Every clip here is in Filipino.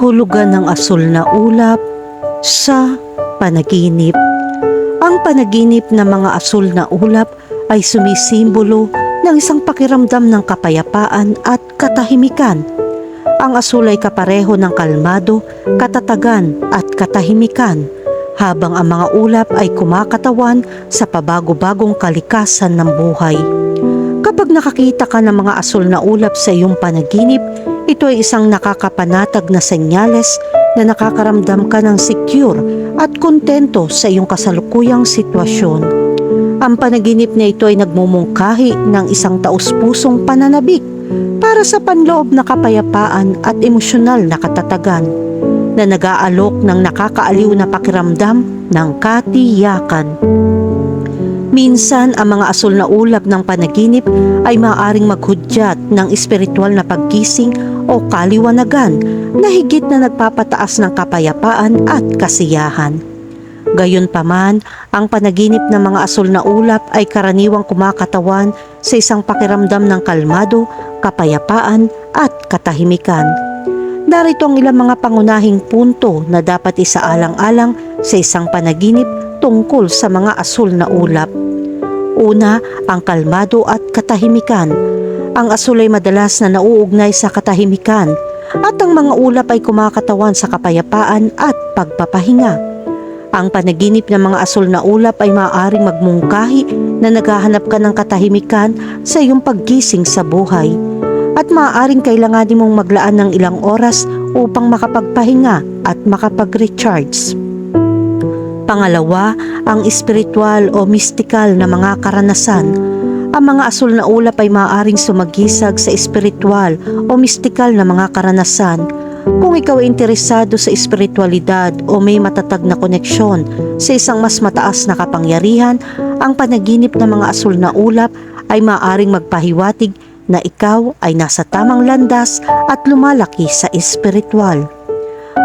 Kahulugan ng asul na ulap sa panaginip. Ang panaginip ng mga asul na ulap ay sumisimbolo ng isang pakiramdam ng kapayapaan at katahimikan. Ang asul ay kapareho ng kalmado, katatagan at katahimikan, habang ang mga ulap ay kumakatawan sa pabago-bagong kalikasan ng buhay. Kapag nakakita ka ng mga asul na ulap sa iyong panaginip, ito ay isang nakakapanatag na senyales na nakakaramdam ka ng secure at kontento sa iyong kasalukuyang sitwasyon. Ang panaginip na ito ay nagmumungkahi ng isang taus-pusong pananabik para sa panloob na kapayapaan at emosyonal na katatagan na nag-aalok ng nakakaaliw na pakiramdam ng katiyakan. Minsan, ang mga asul na ulap ng panaginip ay maaaring maghudyat ng espiritual na paggising o kaliwanagan na higit na nagpapataas ng kapayapaan at kasiyahan. Gayunpaman, ang panaginip ng mga asul na ulap ay karaniwang kumakatawan sa isang pakiramdam ng kalmado, kapayapaan at katahimikan. Narito ang ilang mga pangunahing punto na dapat isaalang-alang sa isang panaginip tungkol sa mga asul na ulap. Una, ang kalmado at katahimikan. Ang asul ay madalas na nauugnay sa katahimikan at ang mga ulap ay kumakatawan sa kapayapaan at pagpapahinga. Ang panaginip ng mga asul na ulap ay maaaring magmungkahi na naghahanap ka ng katahimikan sa iyong paggising sa buhay at maaaring kailangan mong maglaan ng ilang oras upang makapagpahinga at makapag-recharge. Pangalawa, ang espiritual o mystical na mga karanasan. Ang mga asul na ulap ay maaaring sumagisag sa espiritual o mystical na mga karanasan. Kung ikaw ay interesado sa espiritualidad o may matatag na koneksyon sa isang mas mataas na kapangyarihan, ang panaginip ng mga asul na ulap ay maaaring magpahiwatig na ikaw ay nasa tamang landas at lumalaki sa espiritual.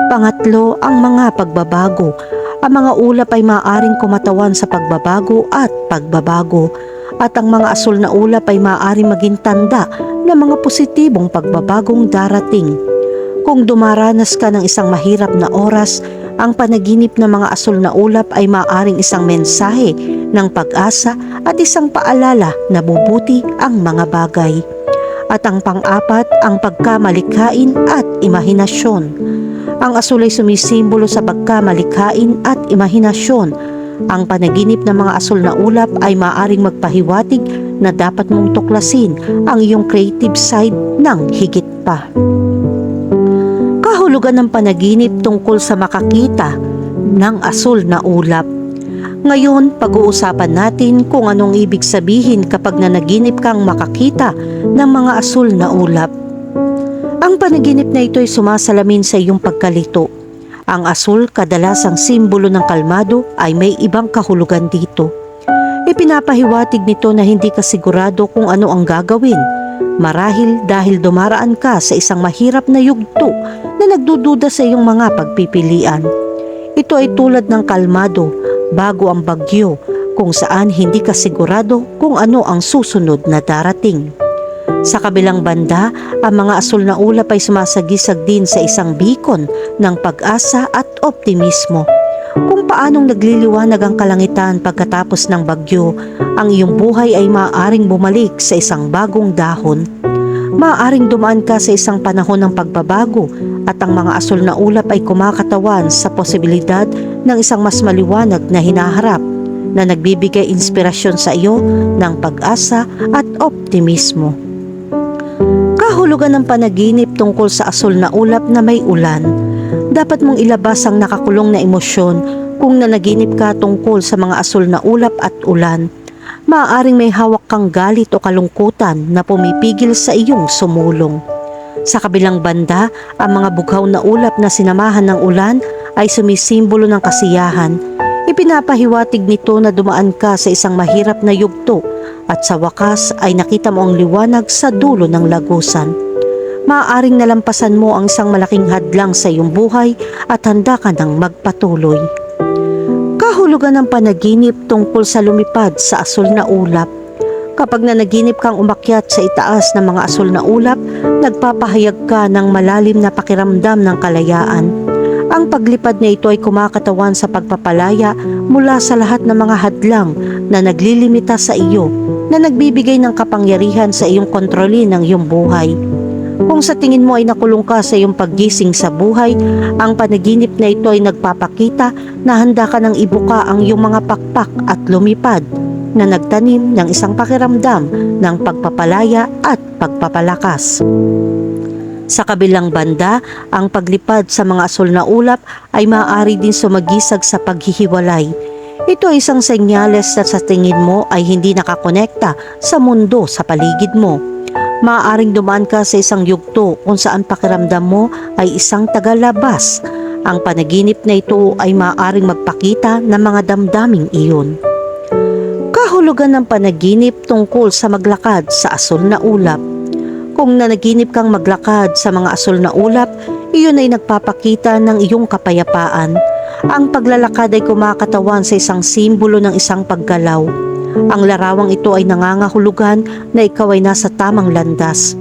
Pangatlo, ang mga pagbabago. Ang mga ulap ay maaaring kumatawan sa pagbabago at pagbabago at ang mga asul na ulap ay maaaring maging tanda ng mga positibong pagbabagong darating. Kung dumaranas ka ng isang mahirap na oras, ang panaginip ng mga asul na ulap ay maaaring isang mensahe ng pag-asa at isang paalala na bubuti ang mga bagay. At ang pang-apat, ang pagkamalikhain at imahinasyon. Ang asul ay sumisimbolo sa pagkamalikhain at imahinasyon. Ang panaginip ng mga asul na ulap ay maaring magpahiwatig na dapat mong tuklasin ang iyong creative side ng higit pa. Kahulugan ng panaginip tungkol sa makakita ng asul na ulap. Ngayon, pag-uusapan natin kung anong ibig sabihin kapag nanaginip kang makakita ng mga asul na ulap. Ang panaginip na ito ay sumasalamin sa iyong pagkalito. Ang asul, kadalasang simbolo ng kalmado, ay may ibang kahulugan dito. Ipinapahiwatig nito na hindi ka sigurado kung ano ang gagawin. Marahil dahil dumaraan ka sa isang mahirap na yugto na nagdududa sa iyong mga pagpipilian. Ito ay tulad ng kalmado bago ang bagyo kung saan hindi ka sigurado kung ano ang susunod na darating. Sa kabilang banda, ang mga asul na ulap ay sumasagisag din sa isang bikon ng pag-asa at optimismo. Kung paanong nagliliwanag ang kalangitan pagkatapos ng bagyo, ang iyong buhay ay maaaring bumalik sa isang bagong dahon. Maaaring dumaan ka sa isang panahon ng pagbabago at ang mga asul na ulap ay kumakatawan sa posibilidad ng isang mas maliwanag na hinaharap na nagbibigay inspirasyon sa iyo ng pag-asa at optimismo. Kahulugan ng panaginip tungkol sa asul na ulap na may ulan. Dapat mong ilabas ang nakakulong na emosyon kung nanaginip ka tungkol sa mga asul na ulap at ulan. Maaaring may hawak kang galit o kalungkutan na pumipigil sa iyong sumulong. Sa kabilang banda, ang mga bughaw na ulap na sinamahan ng ulan ay sumisimbolo ng kasiyahan. Ipinapahiwatig nito na dumaan ka sa isang mahirap na yugto at sa wakas ay nakita mo ang liwanag sa dulo ng lagusan. Maaaring nalampasan mo ang isang malaking hadlang sa iyong buhay at handa ka ng magpatuloy. Kahulugan ng panaginip tungkol sa lumipad sa asul na ulap. Kapag nanaginip kang umakyat sa itaas ng mga asul na ulap, nagpapahayag ka ng malalim na pakiramdam ng kalayaan. Paglipad na ito ay kumakatawan sa pagpapalaya mula sa lahat ng mga hadlang na naglilimita sa iyo na nagbibigay ng kapangyarihan sa iyong kontrolin ng iyong buhay. Kung sa tingin mo ay nakulong ka sa iyong paggising sa buhay, ang panaginip na ito ay nagpapakita na handa ka ng ibuka ang iyong mga pakpak at lumipad na nagtanim ng isang pakiramdam ng pagpapalaya at pagpapalakas. Sa kabilang banda, ang paglipad sa mga asol na ulap ay maaari din sumagisag sa paghihiwalay. Ito ay isang senyales na sa tingin mo ay hindi nakakonekta sa mundo sa paligid mo. Maaaring dumaan ka sa isang yugto kung saan pakiramdam mo ay isang tagalabas. Ang panaginip na ito ay maaaring magpakita ng mga damdaming iyon. Kahulugan ng panaginip tungkol sa maglakad sa asol na ulap. Kung nanaginip kang maglakad sa mga asol na ulap, iyon ay nagpapakita ng iyong kapayapaan. Ang paglalakad ay kumakatawan sa isang simbolo ng isang paggalaw. Ang larawang ito ay nangangahulugan na ikaw ay nasa tamang landas.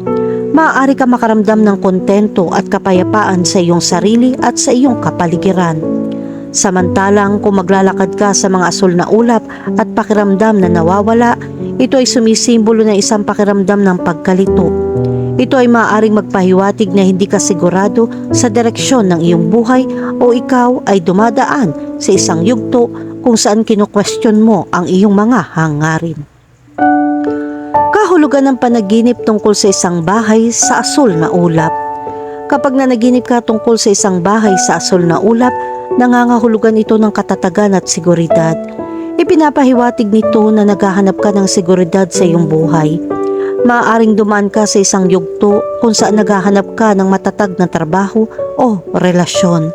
Maaari ka makaramdam ng kontento at kapayapaan sa iyong sarili at sa iyong kapaligiran. Samantalang kung maglalakad ka sa mga asol na ulap at pakiramdam na nawawala, ito ay sumisimbolo ng isang pakiramdam ng pagkalito. Ito ay maaaring magpahiwatig na hindi ka sigurado sa direksyon ng iyong buhay o ikaw ay dumadaan sa isang yugto kung saan kino-question mo ang iyong mga hangarin. Kahulugan ng panaginip tungkol sa isang bahay sa asol na ulap. Kapag nanaginip ka tungkol sa isang bahay sa asol na ulap, nangangahulugan ito ng katatagan at seguridad. Ipinapahiwatig nito na naghahanap ka ng seguridad sa iyong buhay. Maaaring dumaan ka sa isang yugto kung saan naghahanap ka ng matatag na trabaho o relasyon.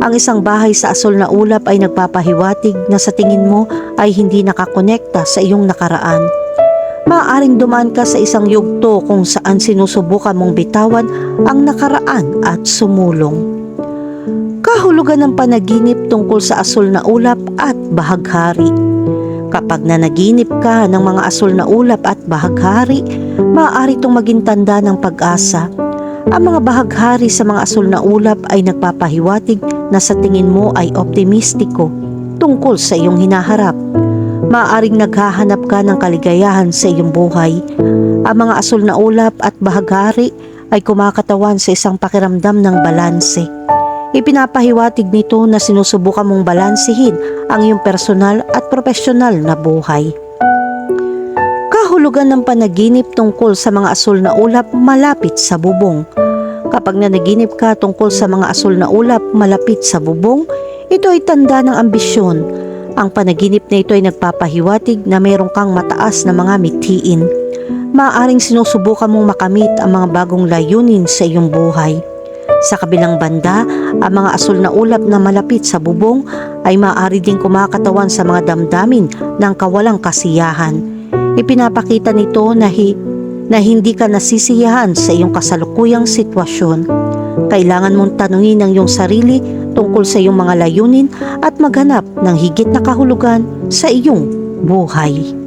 Ang isang bahay sa asol na ulap ay nagpapahiwatig na sa tingin mo ay hindi nakakonekta sa iyong nakaraan. Maaaring dumaan ka sa isang yugto kung saan sinusubukan mong bitawan ang nakaraan at sumulong. Kahulugan ng panaginip tungkol sa asol na ulap at bahaghari. Kapag nanaginip ka ng mga asol na ulap at bahaghari, maaari itong maging tanda ng pag-asa. Ang mga bahaghari sa mga asol na ulap ay nagpapahiwatig na sa tingin mo ay optimistiko tungkol sa iyong hinaharap. Maaring naghahanap ka ng kaligayahan sa iyong buhay. Ang mga asol na ulap at bahaghari ay kumakatawan sa isang pakiramdam ng balanse. Ipinapahiwatig nito na sinusubukan mong balansihin ang iyong personal at profesional na buhay. Kahulugan ng panaginip tungkol sa mga asol na ulap malapit sa bubong. Kapag nanaginip ka tungkol sa mga asol na ulap malapit sa bubong, ito ay tanda ng ambisyon. Ang panaginip na ito ay nagpapahiwatig na mayroon kang mataas na mga mithiin. Maaaring sinusubukan mong makamit ang mga bagong layunin sa iyong buhay. Sa kabilang banda, ang mga asol na ulap na malapit sa bubong ay maaari ding kumakatawan sa mga damdamin ng kawalang kasiyahan. Ipinapakita nito na, hi, na hindi ka nasisiyahan sa iyong kasalukuyang sitwasyon. Kailangan mong tanungin ang iyong sarili tungkol sa iyong mga layunin at maghanap ng higit na kahulugan sa iyong buhay.